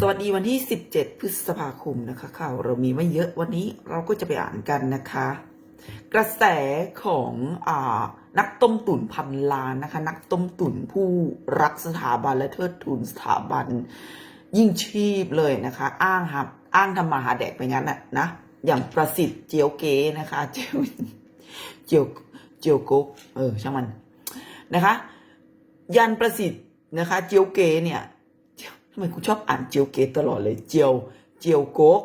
สวัสดีวันที่ 17 พฤษภาคมนะคะข่าวเรามีไม่เยอะวันนี้เราก็จะไปอ่านกันนะคะ กระแสของอานักต้มตุ๋นพันล้านนะคะ นักต้มตุ๋นผู้รักสถาบันและเทิดทูนสถาบัน ยิ่งชีพเลยนะคะ อ้างหับอ้างทำมาหาแดกไปงั้นน่ะนะอย่างประสิทธิ์เจียวเก๋นะคะเจียวเจียวเจียวโกกเออช่างมันนะคะ ยันประสิทธิ์นะคะ เจียวเกเนี่ย ทำไมกูชอบอ่านเจียวเกตตลอดเลยเจียวเจียวโกก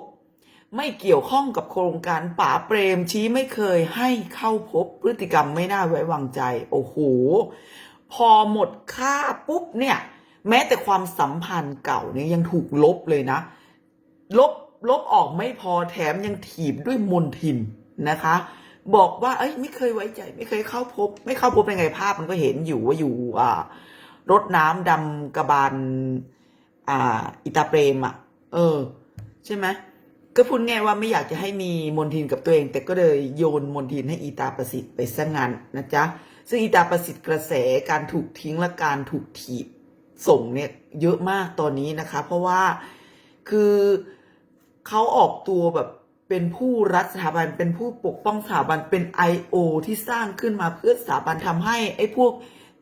ไม่เกี่ยวข้องกับโครงการป๋าเปรมชี้ไม่เคยให้เข้าพบพฤติกรรมไม่น่าไว้วางใจ โอ้โห พอหมดค่าปุ๊บเนี่ย แม้แต่ความสัมพันธ์เก่าเนี่ยยังถูกลบเลยนะ ลบลบออกไม่พอแถมยังถีบด้วยมนทินนะคะ บอกว่า เอ้ยไม่เคยไว้ใจ ไม่เคยเข้าพบ ไม่เข้าพบเป็นไงภาพมันก็เห็นอยู่ว่าอยู่อ่ารดน้ำดำกระบาล อ่าอิตาเปรมอะ เออ ใช่ไหมก็พูดง่ายว่าไม่อยากจะให้มีมนทินกับตัวเอง แต่ก็เลยโยนมนทินให้อีตาประสิทธิ์ไปซะงั้นนะจ๊ะซึ่งอีตาประสิทธิ์กระแสการถูกทิ้งและการถูกถีบส่งเนี่ยเยอะมากตอนนี้นะคะ เพราะว่าคือเขาออกตัวแบบเป็นผู้รักสถาบันเป็นผู้ปกป้องสถาบันเป็น I.O. ที่สร้างขึ้นมาเพื่อสถาบันทำให้ไอ้พวก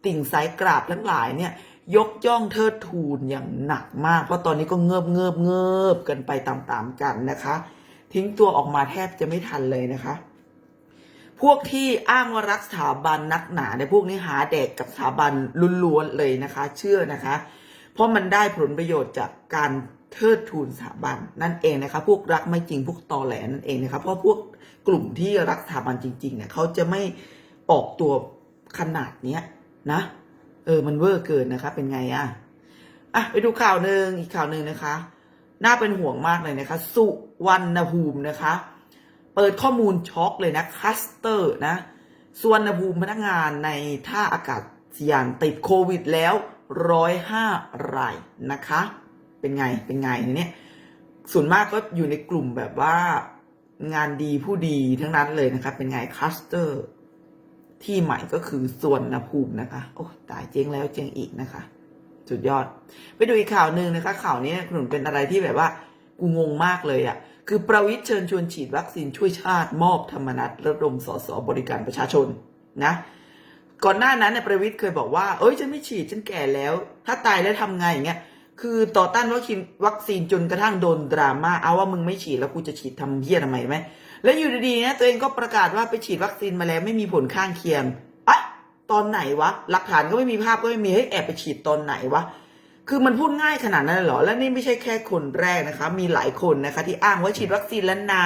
ติ่งสายกราบทั้งหลายเนี่ย ยกย่องเทิดทูนอย่างหนักมากเพราะตอนนี้ก็เงืบเงืบเงืบกันไปตามๆกันนะคะ ทิ้งตัวออกมาแทบจะไม่ทันเลยนะคะ พวกที่อ้างว่ารักสถาบันนักหนาในพวกนี้หาแดกกับสถาบันล้วนๆเลยนะคะ เชื่อนะคะ เพราะมันได้ผลประโยชน์จากการเทิดทูนสถาบันนั่นเองนะคะ พวกรักไม่จริงพวกตอแหลนั่นเองนะคะเพราะพวกกลุ่มที่รักสถาบันจริงๆเนี่ยเขาจะไม่ออกตัวขนาดเนี้ยนะ ออมันเวอร์เกินนะคะ เป็นไงอะอะไปดูข่าวหนึ่งอีกข่าวหนึ่งนะคะ น่าเป็นห่วงมากเลยนะคะ สุวรรณภูมินะคะ เปิดข้อมูลช็อกเลยนะคัสเตอร์นะสุวรรณภูมิพนักงานในท่าอากาศยานติดโควิดแล้วร้อยห้ารายนะคะ เป็นไงเป็นไงเนี่ยส่วนมากก็อยู่ในกลุ่มแบบว่างานดีผู้ดีทั้งนั้นเลยนะคะ เป็นไงคัสเตอร์ ที่ใหม่ก็คือส่วนนภูมินะคะ โอ้ตายเจ๊งแล้วเจ๊งอีกนะคะ สุดยอด ไปดูอีกข่าวหนึ่งนะคะ ข่าวนี้คุณหนุนเป็นอะไรที่แบบว่า กูงงมากเลยอะ่ะ คือประวิทย์เชิญชวนฉีดวัคซีนช่วยชาติมอบธรรมนัตระดมสสบริการประชาชนนะก่อนหน้านั้นเนี่ยประวิทย์เคยบอกว่า เอ้ยฉันไม่ฉีดฉันแก่แล้ว ถ้าตายแล้วทำไงอย่างเงี้ย คือต่อต้านวัคซีนวัคซีนจนกระทั่งโดนดราม่าเอาว่ามึงไม่ฉีดแล้วกูจะฉีดทำเพี้ยทำไมไหมแล้วอยู่ดีๆนะตัวเองก็ประกาศว่าไปฉีดวัคซีนมาแล้วไม่มีผลข้างเคียงอะตอนไหนวะหลักฐานก็ไม่มีภาพก็ไม่มีให้ยแอบไปฉีดตอนไหนวะคือมันพูดง่ายขนาดนั้นเหรอ และนี่ไม่ใช่แค่คนแรกนะคะ มีหลายคนนะคะ ที่อ้างว่าฉีดวัคซีนแล้วนะ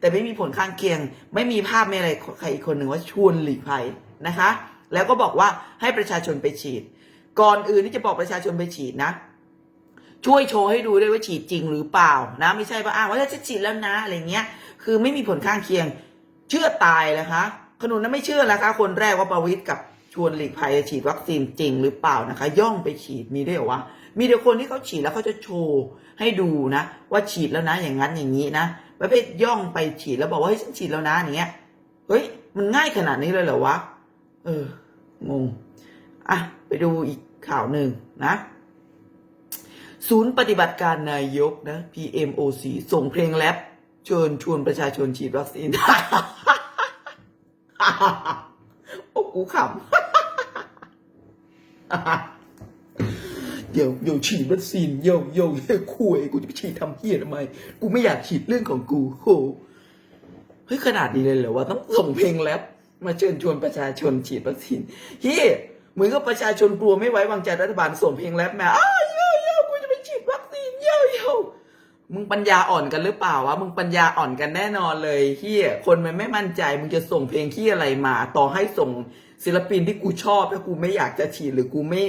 แต่ไม่มีผลข้างเคียง ไม่มีภาพไม่อะไรใครอีกคนหนึ่งว่าชวนหลีกภัยนะคะ แล้วก็บอกว่าให้ประชาชนไปฉีด ก่อนอื่นที่จะบอกประชาชนไปฉีดนะ ช่วยโชว์ให้ดูด้วยว่าฉีดจริงหรือเปล่านะไม่ใช่ว่าอ้างว่าจะฉีดแล้วนะอะไรเงี้ย คือไม่มีผลข้างเคียง เชื่อตายนะคะขนุนนั้นไม่เชื่อนะคะ คนแรกว่าประวิทย์กับชวนหลีกภัยฉีดวัคซีนจริงหรือเปล่านะคะ ย่องไปฉีดมีด้วยเหรอวะมีเดียวคนที่เขาฉีดแล้วเขาจะโชว์ให้ดูนะ ว่าฉีดแล้วนะอย่างนั้นอย่างนี้นะประเภทย่องไปฉีดแล้วบอกว่าเฮ้ยฉันฉีดแล้วนะอย่างเงี้ยเฮ้ยมันง่ายขนาดนี้เลยเหรอวะเอองงอะไปดูอีกข่าวหนึ่งนะ ศูนย์ปฏิบัติการนายกนะ PMOC ส่งเพลงแรปเชิญชวนประชาชนฉีดวัคซีน โอ้กูขำเดี๋ยวเดี๋ยวฉีดวัคซีนโยโย่เฮ้ยคุยกูจะไปฉีดทำเฮียทำไม กูไม่อยากฉีดเรื่องของกูโหเฮ้ยขนาดนี้เลยเหรอว่าต้องส่งเพลงแรปมาเชิญชวนประชาชนฉีดวัคซีนเฮียเหมือนกับประชาชนกลัวไม่ไว้วางใจรัฐบาลส่งเพลงแรปมาอ้าวโยโย่กูจะไปฉีดวัคซีนโยโย่ มึงปัญญาอ่อนกันหรือเปล่าวะ มึงปัญญาอ่อนกันแน่นอนเลยเฮียคนมันไม่มั่นใจ มึงจะส่งเพลงขี้อะไรมา ต่อให้ส่งศิลปินที่กูชอบถ้ากูไม่อยากจะฉีดหรือกูไม่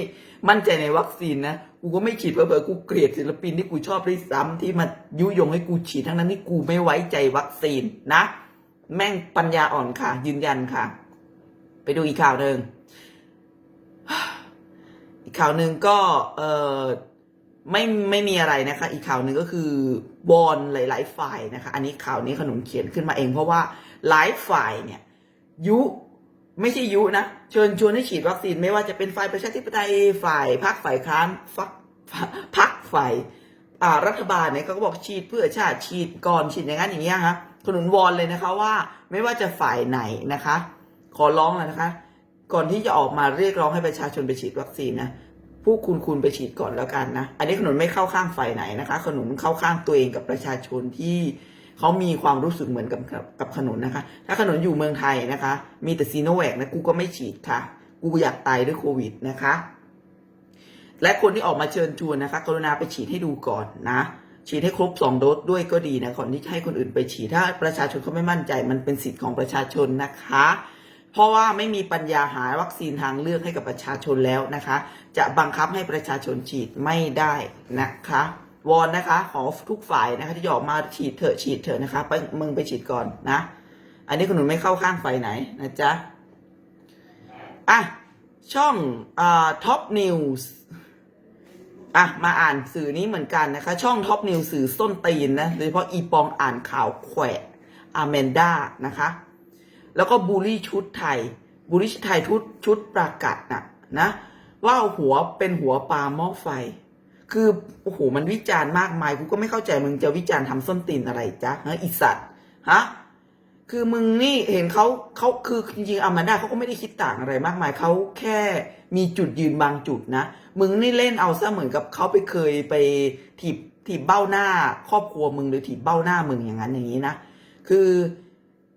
มั่นใจในวัคซีนนะ กูก็ไม่ฉีดเผลอกูเกลียดศิลปินที่กูชอบด้วยซ้ำที่มายุยงให้กูฉีดทั้งนั้นที่กูไม่ไว้ใจวัคซีนนะ แม่งปัญญาอ่อนค่ะ ยืนยันค่ะ ไปดูอีกข่าวหนึ่งอีกข่าวหนึ่งก็เออ ไม่ไม่มีอะไรนะคะ อีกข่าวหนึ่งก็คือวอนหลาย ๆ ฝ่ายนะคะ อันนี้ข่าวนี้ขนุนเขียนขึ้นมาเอง เพราะว่าหลายฝ่ายเนี่ย ยุไม่ใช่ยุนะเชิญชวนให้ฉีดวัคซีนไม่ว่าจะเป็นฝ่ายประชาธิปไตยฝ่ายพรรคฝ่ายค้านฟักพรรคฝ่ายรัฐบาลเนี่ยเขาก็บอกฉีดเพื่อชาติฉีดก่อนฉีดอย่างนั้นอย่างนี้ยฮะขนุนวอนเลยนะคะว่าไม่ว่าจะฝ่ายไหนนะคะ ขอร้องเลยนะคะ ก่อนที่จะออกมาเรียกร้องให้ประชาชนไปฉีดวัคซีนนะ ผู้คุณคุณไปฉีดก่อนแล้วกันนะ อันนี้ขนุนไม่เข้าข้างฝ่ายไหนนะคะขนุนเข้าข้างตัวเองกับประชาชนที่เขามีความรู้สึกเหมือนกับกับกบขนุนนะคะ ถ้าขนุนอยู่เมืองไทยนะคะ มีแต่ซีโนแวคนะกูก็ไม่ฉีดค่ะ กูอยากตายด้วยโควิดนะคะ และคนที่ออกมาเชิญชวนนะคะ กรุณาไปฉีดให้ดูก่อนนะฉีดให้ครบสองโดสด้วยก็ดีนะก่อนที่จะให้คนอื่นไปฉีดถ้าประชาชนเขาไม่มั่นใจ มันเป็นสิทธิ์ของประชาชนนะคะ เพราะว่าไม่มีปัญญาหาวัคซีนทางเลือกให้กับประชาชนแล้วนะคะ จะบังคับให้ประชาชนฉีดไม่ได้นะคะวอนนะคะ ขอทุกฝ่ายนะคะที่จะออกมาฉีดเถอะฉีดเถอะนะคะไปมึงไปฉีดก่อนนะ อันนี้คุณหนุนไม่เข้าข้างฝ่ายไหนนะจ๊ะอะช่องอ่าท็อปนิวส์อะมาอ่านสื่อนี้เหมือนกันนะคะ ช่องท็อปนิวส์สื่อส้นตีนนะโดยเฉพาะอีปองอ่านข่าวแขวะอาแมนด้านะคะ แล้วก็บูลลี่ชุดไทยบูลลี่ชุดไทยชุดชุดประกาศน่ะนะว่าหัวเป็นหัวปลาหม้อไฟ คือโอ้โหมันวิจารณ์มากมายกูก็ไม่เข้าใจมึงจะวิจารณ์ทำส้นตีนอะไรจ๊ะฮะอีสัตว์ฮะคือมึงนี่เห็นเขาเขาคือจริงๆอามาด้าเขาก็ไม่ได้คิดต่างอะไรมากมายเขาแค่มีจุดยืนบางจุดนะ มึงนี่เล่นเอาซะเหมือนกับเขาไปเคยไปถีบถีบเบ้าหน้า ครอบครัวมึงหรือถีบเบ้าหน้ามึงอย่างนั้นอย่างนี้นะคือ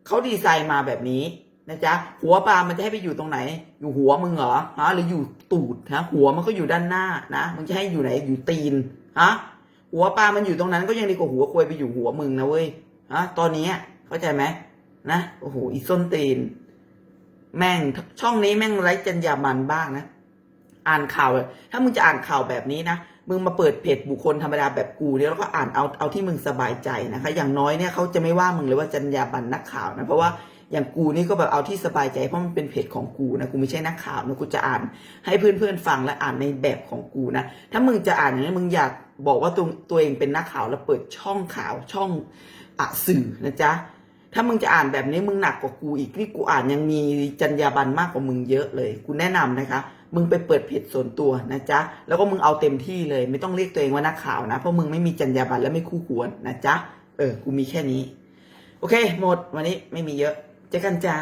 เขาดีไซน์มาแบบนี้นะจ๊ะหัวปลามันจะให้ไปอยู่ตรงไหน อยู่หัวมึงเหรอฮะหรืออยู่ตูดฮะหัวมันก็อยู่ด้านหน้านะมึงจะให้อยู่ไหนอยู่ตีนฮะหัวปลามันอยู่ตรงนั้นก็ยังดีกว่าหัวควยไปอยู่หัวมึงนะเว้ยฮะตอนนี้เข้าใจไหมนะโอ้โหอีส้นตีน แม่งช่องนี้แม่งไร้จรรยาบรรณบ้างนะ อ่านข่าวถ้ามึงจะอ่านข่าวแบบนี้นะ มึงมาเปิดเพจบุคคลธรรมดาแบบกูเนี่ยแล้วก็อ่านเอาเอาที่มึงสบายใจนะคะ อย่างน้อยเนี่ยเขาจะไม่ว่ามึงเลยว่าจรรยาบรรณนักข่าวนะเพราะว่าอย่างกูนี่ก็แบบเอาที่สบายใจเพราะมันเป็นเพจของกูนะกูไม่ใช่นักข่าวนะกูจะอ่านให้เพื่อนๆฟังและอ่านในแบบของกูนะถ้ามึงจะอ่านอย่างนี้มึงอยากบอกว่าตัวตัวเองเป็นนักข่าวแล้วเปิดช่องข่าวช่องอสื่อนะจ๊ะ ถ้ามึงจะอ่านแบบนี้มึงหนักกว่ากูอีกนี่กูอ่านยังมีจรรยาบรรณมากกว่ามึงเยอะเลย กูแนะนำนะคะ มึงไปเปิดเพจส่วนตัวนะจ๊ะ แล้วก็มึงเอาเต็มที่เลย ไม่ต้องเรียกตัวเองว่านักข่าวนะ เพราะมึงไม่มีจรรยาบรรณและไม่คู่ควรนะจ๊ะ เออ กูมีแค่นี้ โอเค หมดวันนี้ไม่มีเยอะ เจอกันจ้า